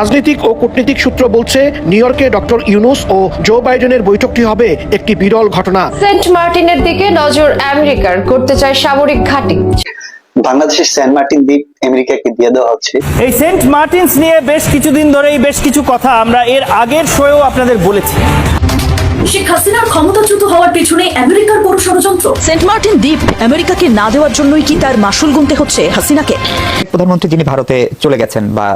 রাজনৈতিক ও কূটনীতিক সূত্র বলছে নিউ ইয়র্কে ডক্টর ইউনুস ও জো বাইডেনের বৈঠকটি হবে একটি বিরল ঘটনা। সেন্ট মার্টিনের দিকে নজর আমেরিকার করতে চায় সামরিক ঘাঁটি। বাংলাদেশের সেন্ট মার্টিন দ্বীপ আমেরিকাকে দিয়ে দেওয়া হচ্ছে। এই সেন্ট মার্টিনস নিয়ে বেশ কিছুদিন ধরেই বেশ কিছু কথা আমরা এর আগের শোয়েও আপনাদের বলেছি। শেখ হাসিনার ক্ষমতাচ্যুত হওয়ার পেছনে আমেরিকার বড় ষড়যন্ত্র। সেন্ট মার্টিন দ্বীপ আমেরিকাকে না দেওয়ার জন্যই কি তার মাসুল গুনতে হচ্ছে হাসিনাকে? প্রধানমন্ত্রী যিনি ভারতে চলে গেছেন বা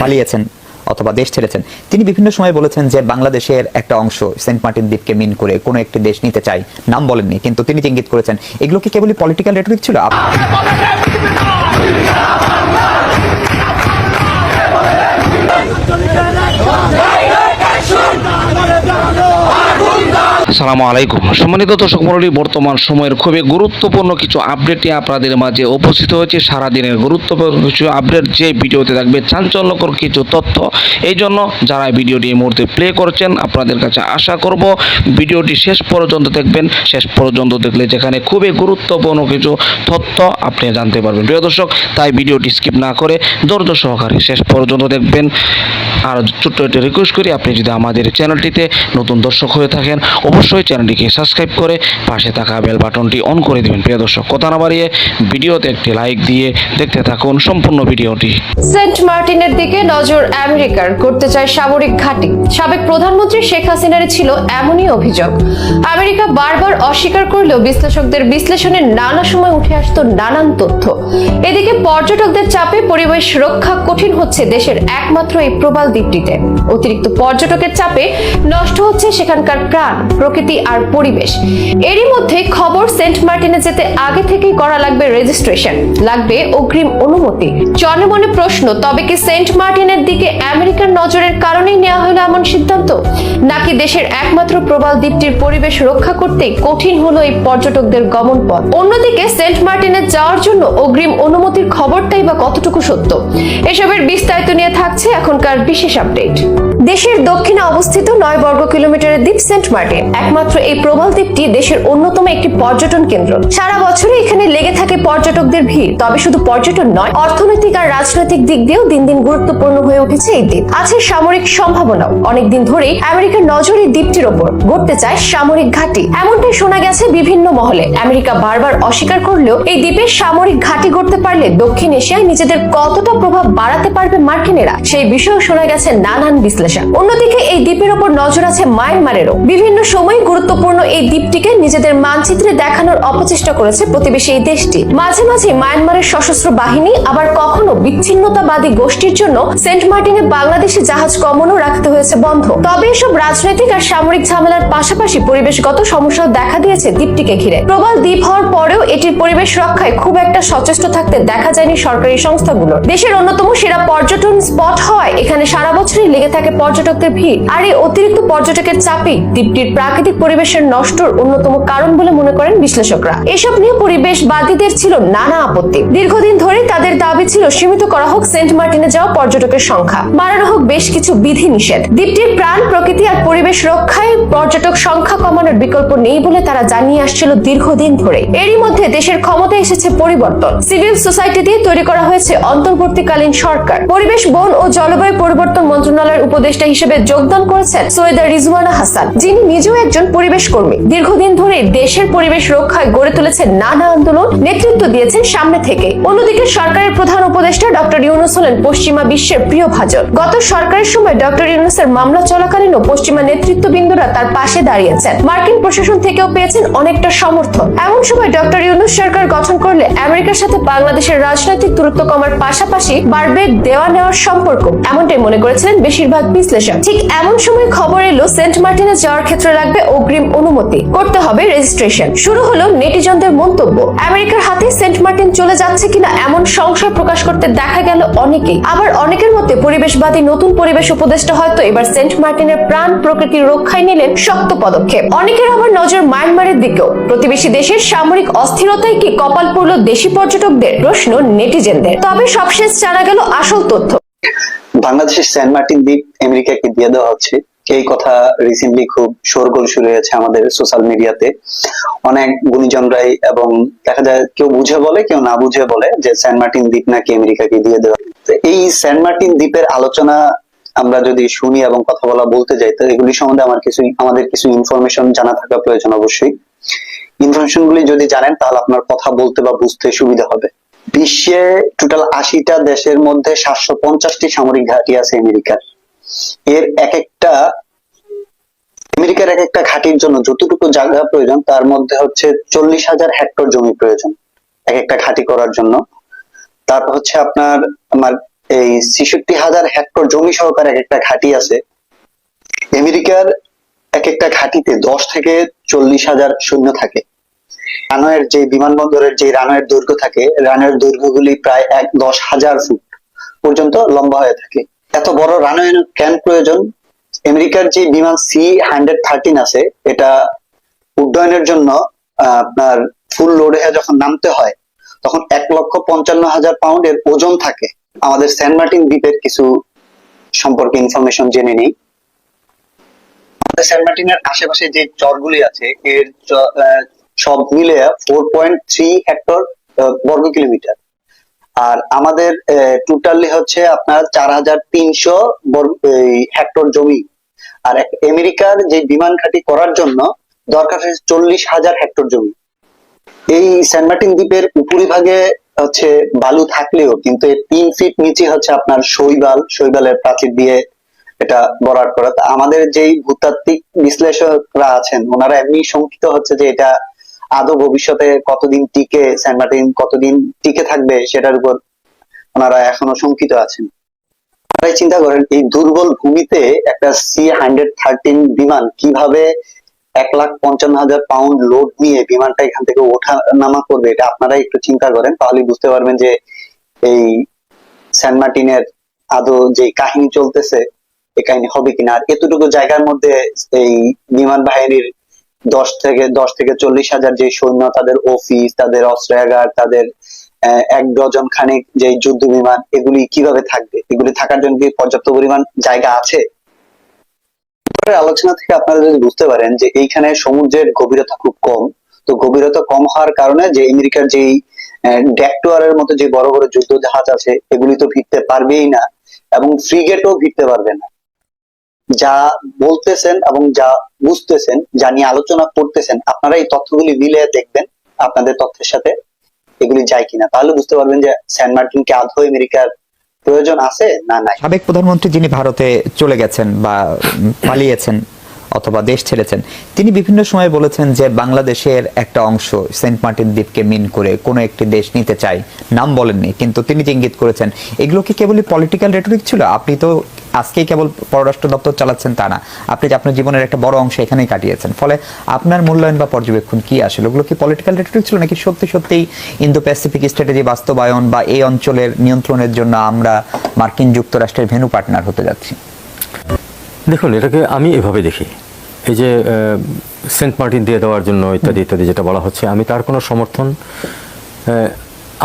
পালিয়েছেন অথবা দেশ ছেড়েছেন। তিনি বিভিন্ন সময় বলেছেন যে বাংলাদেশের একটা অংশ সেন্ট মার্টিন দ্বীপকে মিন করে কোনো একটি দেশ নিতে চাই নাম বলেননি, কিন্তু তিনি ইঙ্গিত করেছেন। এগুলো কি কেবলই পলিটিক্যাল রেটরিক ছিল? আপ- আসসালামু আলাইকুম। সম্মানিত দর্শক মণ্ডলী, বর্তমান সময়ের খুবই গুরুত্বপূর্ণ কিছু আপডেট নিয়ে আপনাদের মাঝে উপস্থিত হয়েছে। সারাদিনের গুরুত্বপূর্ণ কিছু আপডেট যে ভিডিওতে থাকবে চাঞ্চল্যকর কিছু তথ্য। এই জন্য যারা ভিডিওটি এই মুহূর্তে প্লে করছেন, আপনাদের কাছে আশা করব ভিডিওটি শেষ পর্যন্ত দেখবেন। শেষ পর্যন্ত দেখলে যেখানে খুবই গুরুত্বপূর্ণ কিছু তথ্য আপনি জানতে পারবেন। প্রিয় দর্শক, তাই ভিডিওটি স্কিপ না করে ধৈর্য সহকারে শেষ পর্যন্ত দেখবেন। আর ছোট্ট একটি রিকোয়েস্ট করি, আপনি যদি আমাদের চ্যানেলটিতে নতুন দর্শক হয়ে থাকেন, অবশ্যই চ্যানেলটিকে সাবস্ক্রাইব করে পাশে থাকা বেল বাটনটি অন করে দেবেন। প্রিয় দর্শক, কথা না বাড়িয়ে ভিডিওতে একটি লাইক দিয়ে দেখতে থাকুন সম্পূর্ণ ভিডিওটি। সেন্ট মার্টিনের দিকে নজর আমেরিকার করতে চায় সামরিক ঘাঁটি। সাবেক প্রধানমন্ত্রী শেখ হাসিনার ছিল এমনই অভিযোগ। আমেরিকা বারবার অস্বীকার করলেও বিশ্লেষকদের বিশ্লেষণে নানা সময় উঠে আসতো নানান তথ্য। এদিকে পর্যটকদের চাপে পরিবেশ রক্ষা কঠিন হচ্ছে দেশের একমাত্র এই প্রবাল দ্বীপটিতে। অতিরিক্ত পর্যটকের চাপে নষ্ট হচ্ছে সেখানকার প্রাণ। প্রকৃতি আর পরিবেশ। এরই মধ্যে খবর সেন্ট মার্টিনে যেতে আগে থেকেই করা লাগবে রেজিস্ট্রেশন লাগবে অগ্রিম অনুমতি। জনে মনে প্রশ্ন, তবে কি সেন্ট মার্টিনের দিকে আমেরিকার নজরের কারণেই নেওয়া হলো এমন সিদ্ধান্ত? নাকি দেশের একমাত্র প্রবাল দ্বীপটির পরিবেশ রক্ষা করতে কঠিন হলো এই পর্যটকদের গমন পথ অন্যদিকে সেন্ট মার্টিনে যাওয়ার জন্য অগ্রিম অনুমতির খবরটাই বা কতটুকু সত্য? এসবের বিস্তারিত নিয়ে থাকছে এখনকার বিশেষ আপডেট। দেশের দক্ষিণে অবস্থিত নয় বর্গ কিলোমিটারের দ্বীপ সেন্ট মার্টিন। একমাত্র এই প্রবাল দ্বীপটি দেশের অন্যতম একটি পর্যটন কেন্দ্র। সারা বছরই এখানে লেগে থাকে পর্যটকদের ভিড়। তবে শুধু পর্যটন নয়, অর্থনৈতিক আর রাজনৈতিক দিক দিয়েও দিন দিন গুরুত্বপূর্ণ হয়ে উঠেছে এই দ্বীপ। আছে সামরিক সম্ভাবনাও। অনেকদিন ধরেই আমেরিকার নজর এই দ্বীপটির ওপর। গড়তে চায় সামরিক ঘাঁটি। এমনটাই শোনা গেছে বিভিন্ন মহলে। আমেরিকা বারবার অস্বীকার করলেও এই দ্বীপের সামরিক ঘাঁটি গড়তে পারলে দক্ষিণ এশিয়ায় নিজেদের কতটা প্রভাব বাড়াতে পারবে মার্কিনেরা, সেই বিষয়েও শোনা গেছে নানান বিশ্লেষণ। অন্যদিকে এই দ্বীপের ওপর নজর আছে মায়ানমারেরও। বিভিন্ন সময় গুরুত্বপূর্ণ এই দ্বীপটিকে নিজেদের মানচিত্রে দেখানোর অপচেষ্টা করেছে প্রতিবেশী এই দেশটি। মাঝে মাঝে মায়ানমারের সশস্ত্র বাহিনী আবার কখনো বিচ্ছিন্নতাবাদী গোষ্ঠীর জন্য সেন্ট মার্টিনে বাংলাদেশি জাহাজ গমনও রাখতে হয়েছে বন্ধ। তবে এসব রাজনৈতিক আর সামরিক ঝামেলার পাশাপাশি পরিবেশগত সমস্যাও দেখা দিয়েছে দ্বীপটিকে ঘিরে। প্রবাল দ্বীপ হওয়ার পরেও এটির পরিবেশ রক্ষায় খুব একটা সচেষ্ট থাকতে দেখা যায়নি সরকারি সংস্থাগুলোর দেশের অন্যতম সেরা পর্যটন স্পট হওয়ায় এখানে সারা বছরই লেগে থাকে পর্যটকদের ভিড়। আর এই অতিরিক্ত পর্যটকের চাপে দ্বীপটির প্রাকৃতিক পরিবেশের নষ্টর অন্যতম কারণ বলে মনে করেন বিশ্লেষকরা। এসব নিয়ে পরিবেশবাদীদের ছিল নানা আপত্তি। দীর্ঘদিন ধরে তাদের দাবি ছিল সীমিত করা হোক সেন্ট মার্টিনে যাওয়া পর্যটকের সংখ্যা। বাড়ানো হোক বেশ কিছু বিধি নিষেধ দ্বীপটির প্রাণ, প্রকৃতি আর পরিবেশ রক্ষায় পর্যটক সংখ্যা কমানোর বিকল্প নেই বলে তারা জানিয়ে আসছিল দীর্ঘদিন ধরে। এরই মধ্যে দেশের ক্ষমতায় এসেছে পরিবর্তন। সিভিল সোসাইটি দিয়ে তৈরি করা হয়েছে অন্তর্বর্তীকালীন সরকার। পরিবেশ, বন ও জলবায়ু পরিবর্তন মন্ত্রণালয়ের উপদেষ্টা হিসেবে যোগদান করেছেন সৈয়দা রিজওয়ানা হাসান, যিনি নিজেও একজন পরিবেশ কর্মী। দীর্ঘদিন ধরে দেশের পরিবেশ রক্ষায় গড়ে তুলেছেন নানা আন্দোলন, নেতৃত্ব দিয়েছেন সামনে থেকে। অন্যদিকে সরকারের প্রধান উপদেষ্টা ডক্টর ইউনুস হলেন পশ্চিমা বিশ্বের প্রিয় ভাজন। গত সরকারের সময় ডক্টর ইউনুসের মামলা চলাকালীনও পশ্চিমা নেতৃত্ববৃন্দরা তার পাশে দাঁড়িয়েছেন। মার্কিন প্রশাসন থেকেও পেয়েছেন অনেকটা সমর্থন। এমন সময় ডক্টর ইউনুস সরকার গঠন করলে আমেরিকার সাথে বাংলাদেশের রাজনৈতিক দূরত্ব কমার পাশাপাশি বাড়বে দেওয়া নেওয়ার সম্পর্ক। এমনটাই মনে করেছিলেন বেশিরভাগ বিশ্লেষক ঠিক এমন সময় খবর এলো, সেন্ট মার্টিনে যাওয়ার ক্ষেত্রে লাগবে অগ্রিম অনুমতি। করতে হবে রেজিস্ট্রেশন শুরু হলো নেটিজনদের মন্তব্য। আমেরিকার হাতে সেন্ট মার্টিন চলে যাচ্ছে কিনা এমন সংশয় প্রকাশ করতে দেখা গেল অনেকেই। আবার অনেকের মতে পরিবেশবাদী নতুন পরিবেশ উপদেষ্টা হয়তো এবার সেন্ট মার্টিনের প্রাণ প্রকৃতির রক্ষায় নিলেন শক্ত পদক্ষেপ। অনেকের আবার নজর মায়ানমারের দিকেও। প্রতিবেশী দেশের সামরিক অস্থিরতায় কি কপাল পড়ল দেশি পর্যটকদের? প্রশ্ন নেটিজেনদের। তবে সবশেষ জানা গেল আসল তথ্য। বাংলাদেশের সেন্ট মার্টিন দ্বীপ আমেরিকাকে দিয়ে দেওয়া হচ্ছে। এই কথা রিসেন্টলি খুব শোরগোল শুরু হয়েছে আমাদের সোশ্যাল মিডিয়াতে অনেক গুণীজনরাই এবং দেখা যায় কেউ বুঝে বলে, কেউ না বুঝে বলে যে সেন্ট মার্টিন দ্বীপ নাকি আমেরিকাকে দিয়ে দেওয়া এই সেন্ট মার্টিন দ্বীপের আলোচনা আমরা যদি শুনি এবং কথা বলা বলতে যাই, তো এগুলি সম্বন্ধে আমার কিছু, আমাদের কিছু ইনফরমেশন জানা থাকা প্রয়োজন অবশ্যই। ইনফরমেশন গুলি যদি জানেন, তাহলে আপনার কথা বলতে বা বুঝতে সুবিধা হবে। বিশ্বে টোটাল আশিটা দেশের মধ্যে সাতশো পঞ্চাশটি সামরিক ঘাঁটি আছে আমেরিকার। এর এক একটা আমেরিকার এক একটা ঘাঁটির জন্য যতটুকু জায়গা প্রয়োজন, তার মধ্যে হচ্ছে চল্লিশ হাজার হেক্টর জমি প্রয়োজন এক একটা ঘাঁটি করার জন্য। তারপর হচ্ছে আপনার, আমার এই ছেষট্টি হাজার হেক্টর জমি সহকারে এক একটা ঘাঁটি আছে। আমেরিকার এক একটা ঘাঁটিতে দশ থেকে চল্লিশ হাজার সৈন্য থাকে। রানওয়ের যে বিমানবন্দরের যে রানওয়ের দৈর্ঘ্য থাকে, রানওয়ের দৈর্ঘ্যগুলি প্রায় এক দশ হাজার ফুট পর্যন্ত লম্বা হয়ে থাকে। এত বড় রানওয়ে কেন প্রয়োজন? আমেরিকার যে বিমান সি হান্ড্রেড থার্টিন আছে, এটা উড্ডয়নের জন্য আপনার ফুল লোডে যখন নামতে হয়, তখন এক লক্ষ পঞ্চান্ন হাজার পাউন্ডের ওজন থাকে। আমাদের সেন্ট মার্টিন দ্বীপের কিছু সম্পর্কে ইনফরমেশন জেনে নিই। আমাদের সেন্ট মার্টিনের আশেপাশে যে চরগুলি আছে, এর সব মিলে ফোর পয়েন্ট থ্রি হেক্টর বর্গ কিলোমিটার। আর আমাদের টোটালি হচ্ছে আপনার চার হাজার তিনশো হেক্টর জমি। আর আমেরিকার যে বিমান ঘাঁটি করার জন্য দরকার হচ্ছে চল্লিশ হাজার হেক্টর জমি। এই সেন্ট মার্টিন দ্বীপের উপরিভাগে হচ্ছে বালু থাকলেও কিন্তু এর তিন ফিট নিচে হচ্ছে আপনার শৈবাল, শৈবালের প্রাচীর দিয়ে এটা বরাট করা। আমাদের যেই ভূতাত্ত্বিক বিশ্লেষকরা আছেন, ওনারা এমনি শঙ্কিত হচ্ছে যে এটা আদৌ ভবিষ্যতে কতদিন টিকে সেন্ট মার্টিন কতদিন টিকে থাকবে, সেটার উপর ওনারা এখনও শঙ্কিত আছেন। আপনারাই চিন্তা করেন, এই দুর্বল ভূমিতে একটা সি হান্ড্রেড থার্টিন বিমান কীভাবে এক লাখ পঞ্চান্ন হাজার পাউন্ড লোড নিয়ে বিমানটা এখান থেকে ওঠা নামা করবে, এটা আপনারা একটু চিন্তা করেন তাহলে বুঝতে পারবেন যে এই সেন্ট মার্টিনের আদৌ যে কাহিনী চলতেছে, এই কাহিনী হবে কিনা। আর এতটুকু জায়গার মধ্যে এই বিমান বাহিনীর দশ থেকে দশ থেকে চল্লিশ হাজার যে সৈন্য, তাদের অফিস তাদের অস্ত্রাগার, তাদের এক ডজন খানিক যে যুদ্ধ বিমান, এগুলি কীভাবে থাকবে? এগুলি থাকার জন্য কি পর্যাপ্ত পরিমাণ জায়গা আছে? আলোচনা থেকে আপনারা যদি বুঝতে পারেন যে এইখানে সমুদ্রের গভীরতা খুব কম, তো গভীরতা কম হওয়ার কারণে যে আমেরিকার যেই ড্যাকটুয়ারের মতো যে বড় বড় যুদ্ধ জাহাজ আছে, এগুলি তো ভিড়তে পারবেই না এবং ফ্রিগেটও ভিড়তে পারবে না। যা বলতেছেন এবং যা বুঝতেছেন, যা নিয়ে আলোচনা করতেছেন, আপনারা এই তথ্যগুলি মিলে দেখবেন আপনাদের তথ্যের সাথে এগুলি যায় কিনা। তাহলে বুঝতে পারবেন যে স্যান মার্টিনকে আদৌ আমেরিকার প্রয়োজন আছে না নাই। সাবেক প্রধানমন্ত্রী যিনি ভারতে চলে গেছেন বা পালিয়েছেন অথবা দেশ ছেড়েছেন। তিনি বিভিন্ন সময় বলেছেন যে বাংলাদেশের একটা অংশ সেন্ট মার্টিন দ্বীপকে মিন করে কোনো একটি দেশ নিতে চায়। নাম বলেননি, কিন্তু তিনি যে ইঙ্গিত করেছেন, এগুলো কি কেবলই পলিটিক্যাল রেটরিক ছিল? আপনি তো আজকেই কেবল পররাষ্ট্র দপ্তর চালাচ্ছেন তা না। আপনি যে আপনার জীবনের একটা বড় অংশ এখানেই কাটিয়েছেন। ফলে আপনার মূল্যায়ন বা পর্যবেক্ষণ কি আসলে? ওগুলো কি পলিটিক্যাল রেটরিক ছিল নাকি সত্যি সত্যি ইন্দো প্যাসিফিক স্ট্র্যাটেজি বাস্তবায়ন বা এই অঞ্চলের নিয়ন্ত্রণের জন্য আমরা মার্কিন যুক্তরাষ্ট্রের ভেনু পার্টনার হতে যাচ্ছি? দেখুন এটাকে আমি এভাবে দেখি। এই যে সেন্ট মার্টিন দিয়ে দেওয়ার জন্য ইত্যাদি ইত্যাদি যেটা বলা হচ্ছে আমি তার কোনো সমর্থন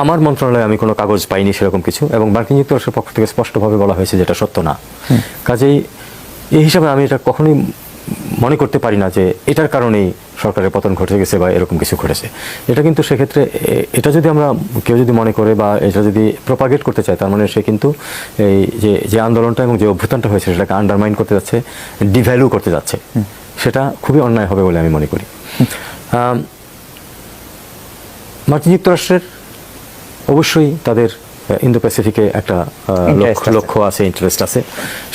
আমার মন্ত্রণালয়ে আমি কোনো কাগজ পাইনি সেরকম কিছু এবং মার্কিন যুক্তরাষ্ট্রের পক্ষ থেকে স্পষ্টভাবে বলা হয়েছে যেটা সত্য না। কাজেই এই হিসাবে আমি এটা কখনোই মনে করতে পারি না যে এটার কারণেই সরকারের পতন ঘটে গেছে বা এরকম কিছু ঘটেছে। এটা কিন্তু সেক্ষেত্রে এটা যদি আমরা কেউ যদি মনে করে বা এটা যদি প্রপাগেট করতে চায় তার মানে সে কিন্তু এই যে যে আন্দোলনটা এবং যে অভ্যুত্থানটা হয়েছে সেটাকে আন্ডারমাইন করতে যাচ্ছে ডিভ্যালু করতে যাচ্ছে। সেটা খুবই অন্যায় হবে বলে আমি মনে করি। মার্কিন যুক্তরাষ্ট্রের অবশ্যই তাদের ইন্দো প্যাসিফিকে একটা লক্ষ্য আছে। ইন্টারেস্ট আছে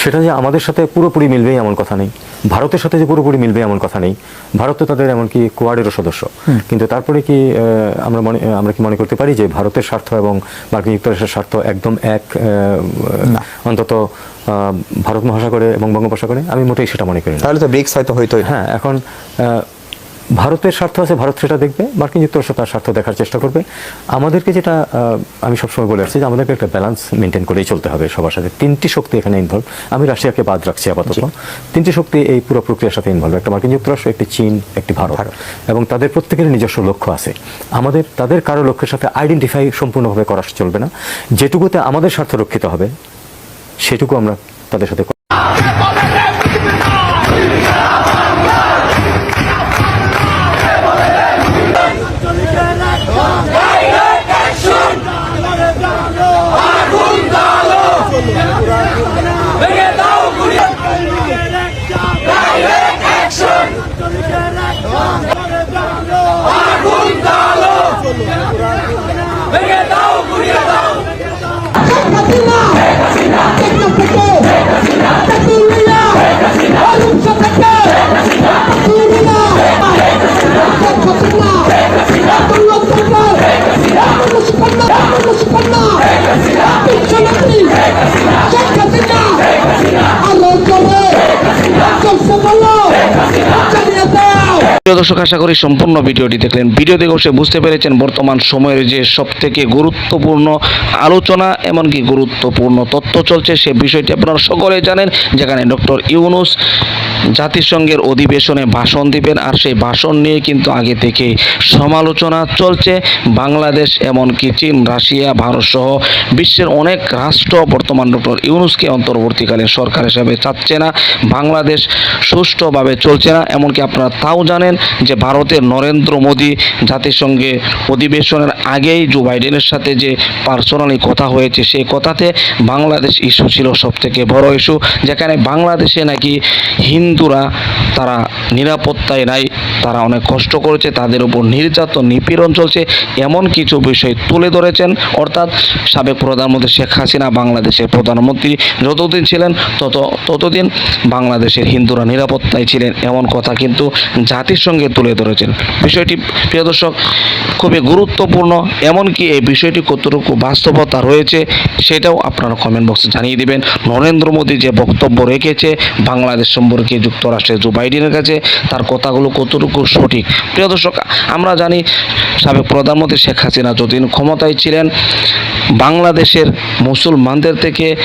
সেটা যে আমাদের সাথে পুরোপুরি মিলবে এমন কথা নেই। ভারতের সাথে যে পুরোপুরি মিলবে এমন কথা নেই। ভারত তো তাদের এমনকি কোয়াডেরও সদস্য। কিন্তু তারপরে কি আমরা মনে আমরা কি মনে করতে পারি যে ভারতের স্বার্থ এবং মার্কিন যুক্তরাষ্ট্রের স্বার্থ একদম এক অন্তত ভারত মহাসাগরে এবং বঙ্গোপসাগরে? আমি মোটেই সেটা মনে করি তাহলে তো ব্রিক্স হয়তো হইতোই হ্যাঁ এখন ভারতের স্বার্থ আছে ভারত সেটা দেখবে মার্কিন যুক্তরাষ্ট্র তার স্বার্থ দেখার চেষ্টা করবে। আমাদেরকে যেটা আমি সবসময় বলে আসছি যে আমাদেরকে একটা ব্যালেন্স মেনটেন করেই চলতে হবে সবার সাথে। তিনটি শক্তি এখানে ইনভলভ আমি রাশিয়াকে বাদ রাখছি আপাতত। তিনটি শক্তি এই পুরো প্রক্রিয়ার সাথে ইনভলভ একটা মার্কিন যুক্তরাষ্ট্র একটি চীন একটি ভারত। এবং তাদের প্রত্যেকের নিজস্ব লক্ষ্য আছে। আমাদের তাদের কারও লক্ষ্যের সাথে আইডেন্টিফাই সম্পূর্ণভাবে করা চলবে না। যেটুকুতে আমাদের স্বার্থ রক্ষিত হবে সেটুকু আমরা তাদের সাথে প্রিয় দর্শক, আশা করি সম্পূর্ণ ভিডিওটি দেখলেন। ভিডিও দেখে অবশ্যই বুঝতে পেরেছেন বর্তমান সময়ের যে সব থেকে গুরুত্বপূর্ণ আলোচনা, এমনকি গুরুত্বপূর্ণ তথ্য চলছে সে বিষয়টি আপনারা সকলে জানেন, যেখানে ডক্টর ইউনুস জাতিসংঘের অধিবেশনে ভাষণ দিবেন, আর সেই ভাষণ নিয়ে কিন্তু আগে থেকে সমালোচনা চলছে। বাংলাদেশ, এমনকি চীন, রাশিয়া, ভারত সহ বিশ্বের অনেক রাষ্ট্র বর্তমান ডক্টর ইউনুসকে অন্তর্বর্তীকালীন সরকার হিসাবে চাচ্ছে না। বাংলাদেশ সুষ্ঠুভাবে চলছে না, এমনকি আপনারা তাও জানেন যে ভারতের নরেন্দ্র মোদী জাতিসংঘে অধিবেশনের আগেই জো বাইডেনের সাথে যে পার্সোনালি কথা হয়েছে সেই কথাতে বাংলাদেশ ইস্যু ছিল সব থেকে বড় ইস্যু, যেখানে বাংলাদেশে নাকি হিন্দুরা তারা নিরাপত্তায় নাই, তারা অনেক কষ্ট করেছে, তাদের উপর নির্যাতন, নিপীড়ন চলছে, এমন কিছু বিষয় তুলে ধরেছেন, অর্থাৎ সাবেক প্রধানমন্ত্রী শেখ হাসিনা বাংলাদেশের প্রধানমন্ত্রী যতদিন ছিলেন, তত, ততদিন বাংলাদেশের হিন্দুরা নিরাপত্তায় ছিলেন, এমন কথা কিন্তু জাতিসংঘে তুলে ধরেছেন। বিষয়টি, প্রিয় দর্শক, খুবই গুরুত্বপূর্ণ, এমনকি এই বিষয়টি কতটুকু বাস্তবতা রয়েছে সেটাও আপনারা কমেন্ট বক্সে জানিয়ে দিবেন। নরেন্দ্র মোদী যে বক্তব্য রেখেছে, বাংলাদেশ সম্পর্কে যুক্তরাষ্ট্রের জো বাইডেনের কাছে, তার কথাগুলো কতটুকু সঠিক? প্রিয় দর্শক, আমরা জানি, সাবেক প্রধানমন্ত্রী শেখ হাসিনা যতদিন ক্ষমতায় ছিলেন, বাংলাদেশের মুসলমানদের থেকে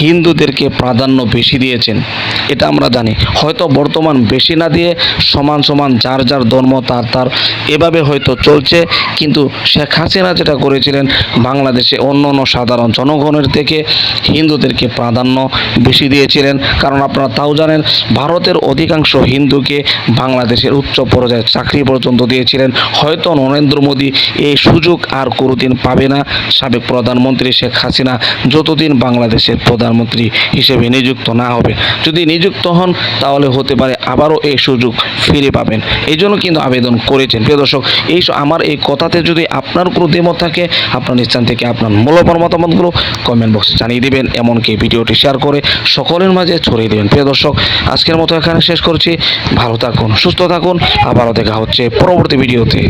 হিন্দুদেরকে প্রাধান্য বেশি দিয়েছেন। এটা আমরা জানি। হয়তো বর্তমান বেশি না দিয়ে সমান সমান সমান যার যার ধর্ম তার তার এভাবে হয়তো চলছে। কিন্তু শেখ হাসিনা যেটা করেছিলেন, বাংলাদেশে অন্য অন্য সাধারণ জনগণের থেকে হিন্দুদেরকে প্রাধান্য বেশি দিয়েছিলেন। কারণ আপনারা তাও জানেন, ভারতের অধিকাংশ হিন্দুকে বাংলাদেশের উচ্চ পর্যায়ে চাকরি পর্যন্ত দিয়েছিলেন। হয়তো নরেন্দ্র মোদী এই সুযোগ আর কোনোদিন পাবে না। সাবেক প্রধানমন্ত্রী শেখ হাসিনা যতদিন বাংলাদেশের প্রধানমন্ত্রী হিসেবে নিযুক্ত না হবে যদি নিযুক্ত হন, তাহলে হতে পারে আবারও এই সুযোগ ফিরে পাবেন। এই জন্য কিন্তু আবেদন করেছেন। প্রিয় দর্শক, এই আমার এই কথাতে যদি আপনার কোনো দ্বিমত থাকে, আপনার স্থান থেকে আপনার মূল্যবান মতামতগুলো কমেন্ট বক্সে জানিয়ে দেবেন। এমনকি ভিডিওটি শেয়ার করে সকলের মাঝে ছড়িয়ে দেবেন। প্রিয় দর্শক, আজকের মতো এখানে শেষ করছি। ভালো থাকুন, সুস্থ থাকুন। আবারও দেখা হচ্ছে পরবর্তী ভিডিওতে।